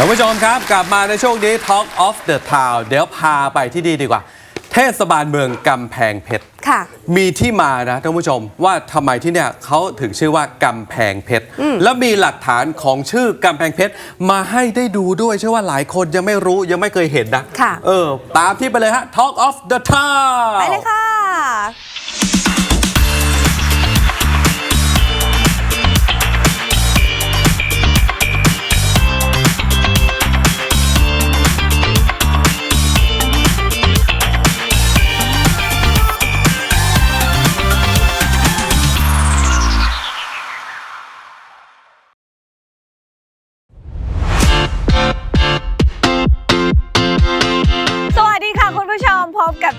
ท่านผู้ชมครับ กลับมาในช่วงนี้ Talk of the Town เดี๋ยวพาไปที่นี่ดีกว่า เทศบาลเมืองกำแพงเพชรค่ะ มีที่มานะท่านผู้ชมว่าทำไมที่เนี่ยเขาถึงชื่อว่ากำแพงเพชรแล้วมีหลักฐานของชื่อกำแพงเพชรมาให้ได้ดูด้วยเชื่อว่าหลายคนยังไม่รู้ยังไม่เคยเห็นนะค่ะ เออ ตามที่ไปเลยฮะ Talk of the Town ไปเลยค่ะ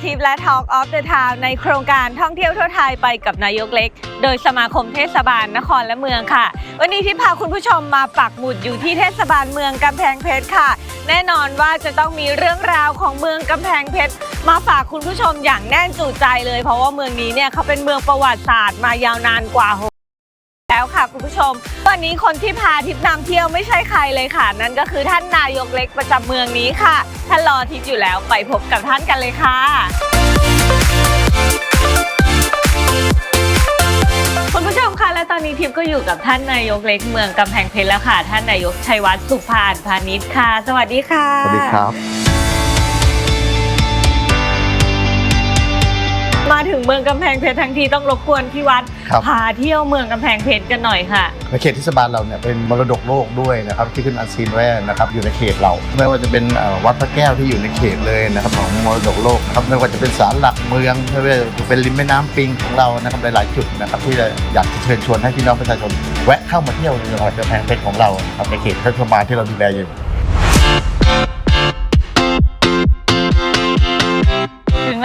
พบกับทิปและ Talk of the Town ในโครงการท่องเที่ยวทั่วไทยไปกับนายกเล็ก โดยสมาคมเทศบาลนครและเมืองค่ะ วันนี้ที่พาคุณผู้ชมมาปักหมุดอยู่ที่เทศบาลเมืองกำแพงเพชรค่ะ แน่นอนว่าจะต้องมีเรื่องราวของเมืองกำแพงเพชรมาฝากคุณผู้ชมอย่างแน่นจูใจเลย เพราะว่าเมืองนี้เนี่ยเขาเป็นเมืองประวัติศาสตร์มายาวนานกว่า แล้วค่ะคุณผู้ชม วันนี้คนที่พาทิพย์นำเที่ยวไม่ใช่ใครเลยค่ะ นั่นก็คือท่านนายกเล็กประจำเมืองนี้ค่ะ ท่านรอทิพย์อยู่แล้วไปพบกับท่านกันเลยค่ะ คุณผู้ชมคะและตอนนี้ทิพย์ก็อยู่กับท่านนายกเล็กเมืองกำแพงเพชรแล้วค่ะ ท่านนายกชัยวัฒน์สุภานพาณิชย์ค่ะ สวัสดีค่ะ สวัสดีครับ มาถึงเมืองกำแพงเพชรทั้งทีต้องรบกวนพี่วัดครับ พาเที่ยวเมืองกำแพงเพชรกันหน่อยค่ะ ในเขตเทศบาลเราเนี่ยเป็นมรดกโลกด้วยนะครับที่ขึ้นอันซีนแรกนะครับอยู่ในเขตเราไม่ว่าจะเป็นเอ่อวัดพระแก้วที่อยู่ในเขตเลยนะครับของมรดกโลกนะครับไม่ว่าจะเป็นศาลหลักเมืองไม่ว่าจะเป็นริมแม่น้ำปิงของเรานะครับหลายๆจุดนะครับที่จะอยากจะเชิญชวนให้พี่น้องประชาชน แวะเข้ามาเที่ยวในจังหวัดกำแพงเพชรของเราครับในเขตเทศบาลที่เราดูแลอยู่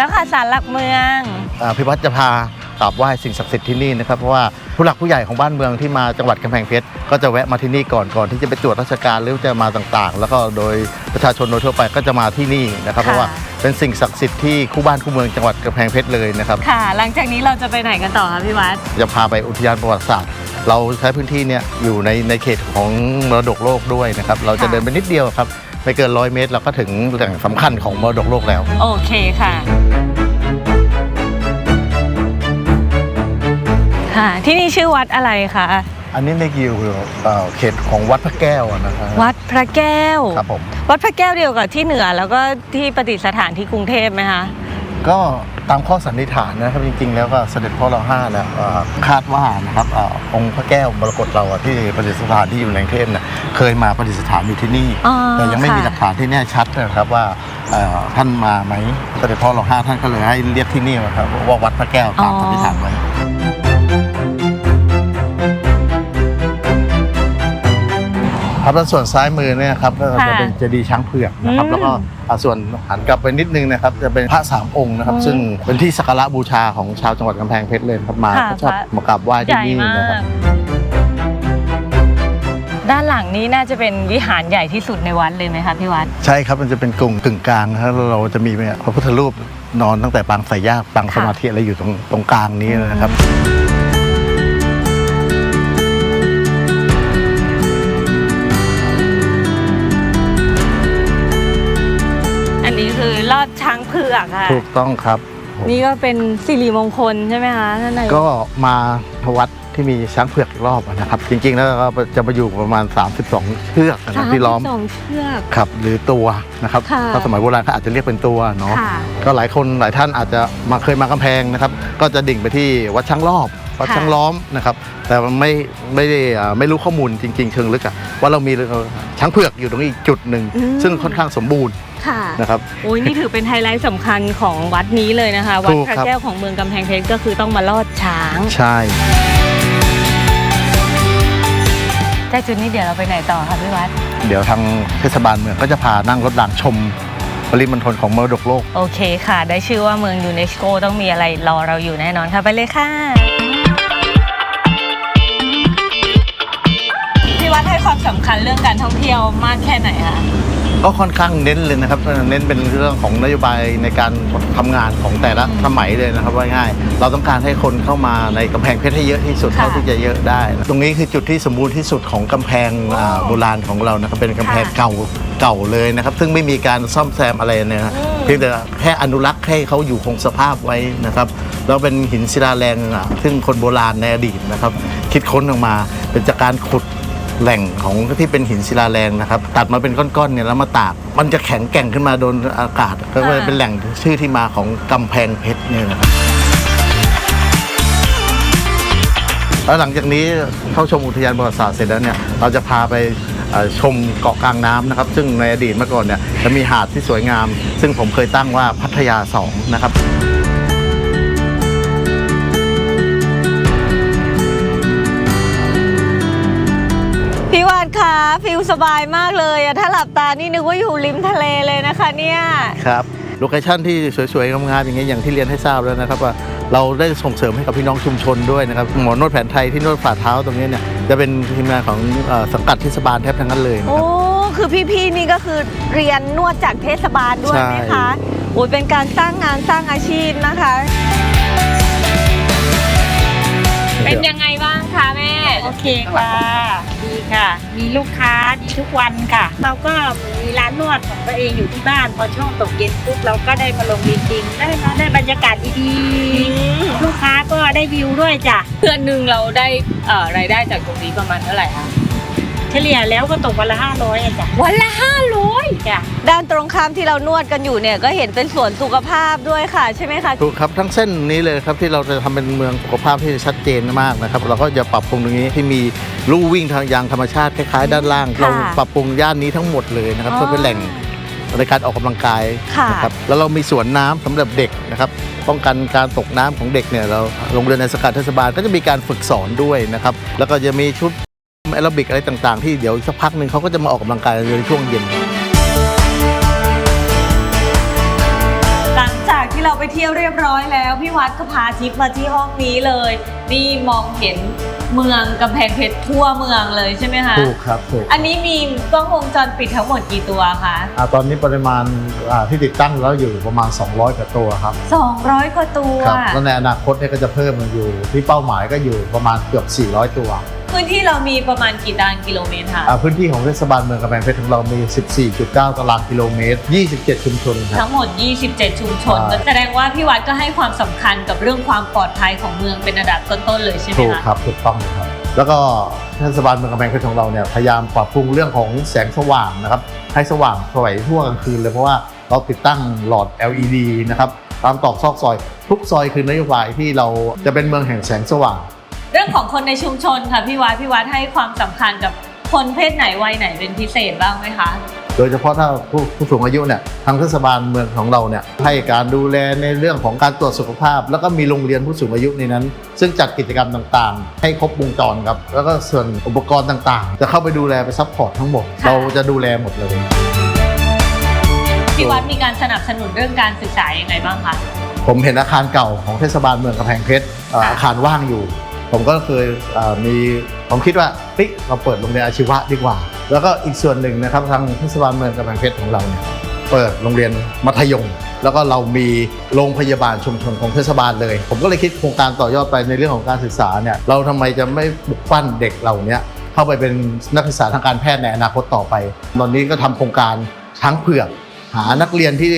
แล้วค่ะศาลหลักเมืองอ่าพี่วัดจะพากราบไหว้สิ่งศักดิ์สิทธิ์ที่นี่นะครับเพราะว่าผู้หลักผู้ใหญ่ของบ้านเมืองที่มาจังหวัดกำแพงเพชรก็จะแวะมาที่นี่ก่อนก่อนที่จะไปตรวจราชการหรือจะมาต่างๆ แล้วก็โดยประชาชนโดยทั่วไปก็จะมาที่นี่นะครับเพราะว่าเป็นสิ่งศักดิ์สิทธิ์ที่คู่บ้านคู่เมืองจังหวัดกำแพงเพชรเลยนะครับค่ะ หลังจากนี้เราจะไปไหนกันต่อคะพี่วัดจะพาไปอุทยานประวัติศาสตร์เราใช้พื้นที่เนี่ยอยู่ในในเขตของมรดกโลกด้วยนะครับเราจะค่ะเดินไปนิดเดียวครับ ไม่เกินร้อยเมตร เราก็ถึงแหล่งสำคัญของมรดกโลกแล้ว โอเคค่ะ ค่ะ ที่นี่ชื่อวัดอะไรคะ อันนี้ในอยู่เอ่อเขตของวัดพระแก้วนะครับวัดพระแก้ว ครับผม วัดพระแก้วเดียวกับที่เหนือแล้วก็ที่ประดิษฐานที่กรุงเทพไหมคะ ก็ตามข้อสันนิษฐานนะครับจริงๆ แล้วก็เสด็จพ่อเราห้าแล้วเอ่อคาดว่านะครับเอ่อองค์พระแก้วมรกตเราอะที่ประดิษฐานที่อยู่ในกรุงเทพเนี่ยเคยมาประดิษฐานอยู่ที่นี่อ๋อแต่ยังไม่ค่ะมีหลักฐานที่แน่ชัดนะครับว่าเอ่อท่านมาไหมเสด็จพ่อเราห้าท่านก็เลยให้เรียกที่นี่นะครับว่าวัดพระแก้วตามสันนิษฐานไว้ ครับแล้วส่วนซ้ายมือเนี่ยครับก็จะเป็นเจดีย์ช้างเผือกนะครับอืมแล้วก็อ่าส่วนหันกลับไปนิดนึงนะครับ จะเป็นพระสามองค์นะครับอืมซึ่งเป็นที่สักการะบูชาของชาวจังหวัดกำแพงเพชรเลยครับมาค่ะก็ชอบพระมากราบไหว้ใหที่ญ่นี่มานะครับกด้านหลังนี้น่าจะเป็นวิหารใหญ่ที่สุดในวัดเลยไหมคะพี่วัด ใช่ครับมันจะเป็นกลุ่มกึ่งกลางนะครับแล้วเราจะมีเนี่ยพระพุทธรูปนอนตั้งแต่ปางสายญาติปางสมาธิอะไรอยู่ตรงตรงกลางนี้นะครับ ลอดช้างเผือกค่ะ ถูกต้องครับผมนี่ก็เป็นสิริมงคลใช่ไหมคะท่านนายกก็มาวัดที่มีช้างเผือกอีกรอบนะครับ จริงๆแล้วก็จะมาอยู่ประมาณ 32 เชือกนะครับที่ล้อมสองเชือก ครับหรือตัวนะครับค่ะถ้าสมัยโบราณเขาอาจจะเรียกเป็นตัวเนาะค่ะก็หลายคนหลายท่านอาจจะมาเคยมากำแพงนะครับ ก็จะดิ่งไปที่วัดช้างรอบ วัดค่ะช้างล้อมนะครับ แต่มันไม่ไม่ได้อ่าไม่รู้ข้อมูลจริง ๆ เชิงลึกอะว่าเรามีช้างเผือกอยู่ตรงนี้อีกจุดหนึ่งอืมซึ่งค่อนข้างสมบูรณ์ค่ะนะครับโอ้ยนี่ถือเป็นไฮไลท์สำคัญของวัดนี้เลยนะคะ วัดถูกพระครับแก้วของเมืองกำแพงเพชรก็คือต้องมาลอดช้างใช่จากจุดนี้เดี๋ยวเราไปไหนต่อคะพี่วัด เดี๋ยวทางเทศบาลเมืองก็จะพานั่งรถรางชมปริมณฑลของมรดกโลก โอเคค่ะ ได้ชื่อว่าเมืองยูเนสโกต้องมีอะไรรอเราอยู่แน่นอนค่ะ ไปเลยค่ะ วัดให้ความสำคัญเรื่องการท่องเที่ยวมากแค่ไหนคะก็ค่อนข้างเน้นเลยนะครับ เน้นเป็นเรื่องของนโยบายในการทำงานของแต่ละสมัยเลยนะครับว่าง่าย เราต้องการให้คนเข้ามาในกำแพงเพชรให้เยอะที่สุดค่ะเท่าที่จะเยอะได้นะตรงนี้คือจุดที่สมบูรณ์ที่สุดของกำแพงอ่าโบราณของเรานะครับเป็นกำแพงค่ะเก่าเก่าเลยนะครับ ซึ่งไม่มีการซ่อมแซมอะไรเนี่ยนะอืมเพียงแต่แค่อนุรักษ์ให้เขาอยู่คงสภาพไว้นะครับแล้วเป็นหินศิลาแรงอะซึ่งคนโบราณในอดีตนะครับ คิดค้นออกมาเป็นจากการขุด แหล่งของที่เป็นหินศิลาแรงนะครับ ตัดมาเป็นก้อนๆเนี่ยแล้วมาตาก มันจะแข็งแกร่งขึ้นมาโดนอากาศ ก็เลยเป็นแหล่งชื่อที่มาของกำแพงเพชรเนี่ยนะครับแล้วหลังจากนี้เข้าชมอุทยานประวัติศาสตร์เสร็จแล้วเนี่ยเราจะพาไปชมเกาะกลางน้ำนะครับ ซึ่งในอดีตเมื่อก่อนเนี่ยจะมีหาดที่สวยงาม ซึ่งผมเคยตั้งว่าพัทยาสองนะครับ ฟิลสบายมากเลยอะถ้าหลับตานี่นึกว่าอยู่ริมทะเลเลยนะคะเนี่ย ครับ โลเคชั่นที่สวยๆงามๆอย่างเงี้ยอย่างที่เรียนให้ทราบแล้วนะครับว่าเราได้ส่งเสริมให้กับพี่น้องชุมชนด้วยนะครับหมอนวดแผนไทยที่นวดฝ่าเท้าตรงนี้เนี่ยจะเป็นทีมงานของเอ่อสังกัดเทศบาลแทบทั้งนั้นเลยนะโอ้ครับ คือพี่ๆนี่ก็คือเรียนนวดจากเทศบาลด้วยใช่ไหมคะโอ้ยเป็นการสร้างงานสร้างอาชีพนะคะ เป็นยังไงบ้าง คะแม่ โอเคค่ะ ดีค่ะ มีลูกค้าดีทุกวันค่ะ เราก็มีร้านนวดของตัวเองอยู่ที่บ้าน พอช่วงตกเย็นปุ๊บเราก็ได้มาลงจริงๆได้มาได้บรรยากาศดีๆ ลูกค้าก็ได้วิวด้วยจ้ะ เดือนหนึ่งเราได้เอ่อรายได้จากตรงนี้ประมาณเท่าไหร่คะ เฉลี่ยแล้วก็ตกวันละห้าร้อยจ้ะวันละห้าร้อยจ้ะด้านตรงข้ามที่เรานวดกันอยู่เนี่ยก็เห็นเป็นสวนสุขภาพด้วยค่ะใช่ไหมคะถูกครับทั้งเส้นนี้เลยครับที่เราจะทำเป็นเมืองสุขภาพที่ชัดเจนมากนะครับเราก็จะปรับปรุงตรงนี้ที่มีลู่วิ่งทางยางธรรมชาติคล้ายๆ ด้านล่างค่ะเราปรับปรุงย่านนี้ทั้งหมดเลยนะครับอ๋อเพื่อเป็นแหล่งในการออกกำลังกายค่ะนะครับแล้วเรามีสวนน้ำสำหรับเด็กนะครับป้องกันการตกน้ำของเด็กเนี่ยเราโรงเรียนในสกัดเทศบาลก็จะมีการฝึกสอนด้วยนะครับแล้วก็จะมีชุด แอโรบิกอะไรต่างๆ ที่เดี๋ยวสักพักหนึ่งเขาก็จะมาออกกำลังกายในช่วงเย็น หลังจากที่เราไปเที่ยวเรียบร้อยแล้ว พี่วัดก็พาทิปมาที่ห้องนี้เลย นี่มองเห็นเมืองกำแพงเพชรทั่วเมืองเลยใช่ไหมคะ ถูกครับถูกอันนี้มีกล้องวงจรปิดทั้งหมดกี่ตัวคะ อ่าตอนนี้ปริมาณอ่าที่ติดตั้งแล้วอยู่ประมาณ 200กว่าตัวครับ200 กว่าตัว ครับแล้วในอนาคตเนี่ยก็จะเพิ่มมันอยู่ที่เป้าหมายก็อยู่ประมาณเกือบ 400 ตัว พื้นที่เรามีประมาณกี่ตารางกิโลเมตรคะอ่าพื้นที่ของเทศบาลเมืองกำแพงเพชรของเรามี 14.9 ตารางกิโลเมตร 27 ชุมชนครับ ทั้งหมด 27 ชุมชนใช่แสดงว่าพี่วัดก็ให้ความสำคัญกับเรื่องความปลอดภัยของเมืองเป็นอันดับต้นๆเลยใช่ไหมถูกคะ ครับถูกต้องครับ แล้วก็เทศบาลเมืองกำแพงเพชรของเราเนี่ยพยายามปรับปรุงเรื่องของแสงสว่างนะครับ ให้สว่างสวยทั่วกลางคืนเลยเพราะว่าเราติดตั้งหลอด LED นะครับตามตอกซอกซอย ทุกซอยคือนโยบายที่เราจะเป็นเมืองแห่งแสงสว่าง เรื่องของคนในชุมชนค่ะพี่วัดพี่วัดให้ความสำคัญกับคนเพศไหนวัยไหนเป็นพิเศษบ้างไหมคะ โดยเฉพาะถ้าผู้ผู้สูงอายุเนี่ยทางเทศบาลเมืองของเราเนี่ยให้การดูแลในเรื่องของการตรวจสุขภาพ แล้วก็มีโรงเรียนผู้สูงอายุในนั้น ซึ่งจัดกิจกรรมต่างๆ ให้ครบวงจรครับ แล้วก็ส่วนอุปกรณ์ต่างๆ จะเข้าไปดูแลไปซัพพอร์ตทั้งหมด ค่ะ เราจะดูแลหมดเลย พี่วัดมีการสนับสนุนเรื่องการศึกษายังไงบ้างคะ ผมเห็นอาคารเก่าของเทศบาลเมืองกำแพงเพชรเอ่อค่ะอาคารว่างอยู่ ผมก็เคยเอ่อมีผมคิดว่าเฮ้ยเราเปิดโรงเรียนอาชีวะดีกว่า แล้วก็อีกส่วนหนึ่งนะครับทางเทศบาลเมืองกำแพงเพชรของเราเนี่ยเปิดโรงเรียนมัธยม แล้วก็เรามีโรงพยาบาลชุมชนของเทศบาลเลย ผมก็เลยคิดโครงการต่อยอดไปในเรื่องของการศึกษาเนี่ยเราทำไมจะไม่ปลุกปั้นเด็กเหล่านี้เข้าไปเป็นนักศึกษาทางการแพทย์ในอนาคตต่อไป ตอนนี้ก็ทำโครงการช้างเผือกหานักเรียนที่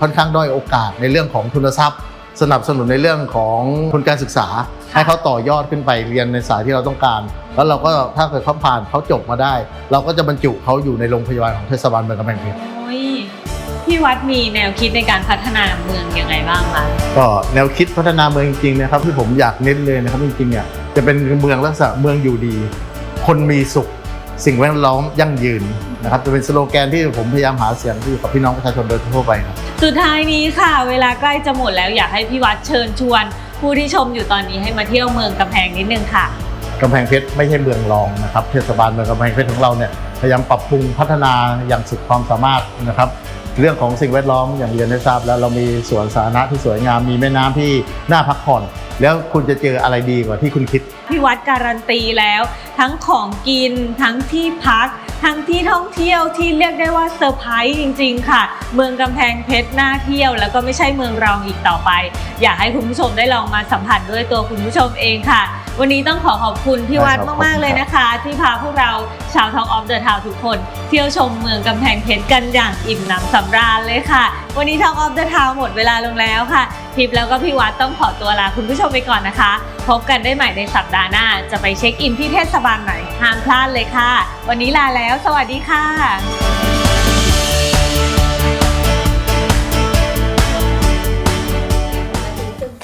ค่อนข้างด้อยโอกาสในเรื่องของทุนทรัพย์ สนับสนุนในเรื่องของทุนการศึกษา ให้เขาต่อยอดขึ้นไปเรียนในสายที่เราต้องการ แล้วเราก็ถ้าเกิดเขาผ่านเขาจบมาได้ เราก็จะบรรจุเขาอยู่ในโรงพยาบาลของเทศบาลเมืองกำแพงเพชรโอ้ยพี่วัดมีแนวคิดในการพัฒนาเมืองยังไงบ้างคะก็แนวคิดพัฒนาเมืองจริงๆนะครับที่ผมอยากเน้นเลยนะครับจริงๆเนี่ยจะเป็นเมืองลักษณะเมืองอยู่ดี คนมีสุข สิ่งแวดล้อมยั่งยืนนะครับจะเป็นสโลแกนที่ผมพยายามหาเสียงที่อยู่กับพี่น้องประชาชนโดยทั่วไปครับ สุดท้ายนี้ค่ะ เวลาใกล้จะหมดแล้วอยากให้พี่วัดเชิญชวน ผู้ที่ชมอยู่ตอนนี้ให้มาเที่ยวเมืองกำแพงนิดนึงค่ะกำแพงเพชรไม่ใช่เมืองรองนะครับเทศบาลเมืองกำแพงเพชรของเราเนี่ยพยายามปรับปรุงพัฒนาอย่างสุดความสามารถนะครับ เรื่องของสิ่งแวดล้อมอย่างเรียนได้ทราบแล้วเรามีสวนสาธารณะที่สวยงามมีแม่น้ำที่น่าพักผ่อน แล้วคุณจะเจออะไรดีกว่าที่คุณคิด พี่วัดการันตีแล้ว ทั้งของกิน ทั้งที่พัก ทั้งที่ท่องเที่ยวที่เรียกได้ว่าเซอร์ไพรส์จริง ๆ ค่ะ เมืองกำแพงเพชรน่าเที่ยว แล้วก็ไม่ใช่เมืองรองอีกต่อไป อยากให้คุณผู้ชมได้ลองมาสัมผัสด้วยตัวคุณผู้ชมเองค่ะ วันนี้ต้องขอขอบคุณพี่วัดได้ครับมาก ๆ เลยนะคะ ที่พาพวกเราชาวท็อกออฟเดอะทาวทุกคน เที่ยวชมเมืองกำแพงเพชรกันอย่างอิ่มหนำสำราญเลยค่ะ วันนี้ท็อกออฟเดอะทาวหมดเวลาลงแล้วค่ะทิพย์แล้วก็พี่วัดต้องขอตัวลาคุณผู้ชมไปก่อนนะคะ พบกันได้ใหม่ในสัปดาห์หน้า จะไปเช็คอินที่เทศบาลไหนห้ามพลาดเลยค่ะ วันนี้ลาแล้ว สวัสดีค่ะ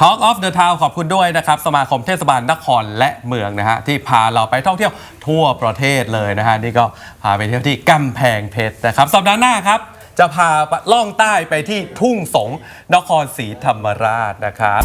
Talk of the Town ขอบคุณด้วยนะครับ สมาคมเทศบาลนครและเมืองนะฮะ ที่พาเราไปท่องเที่ยวทั่วประเทศเลยนะฮะ นี่ก็พาไปเที่ยวที่กำแพงเพชรนะครับ สัปดาห์หน้าครับ จะพาล่องใต้ไปที่ทุ่งสงนครศรีธรรมราชนะครับ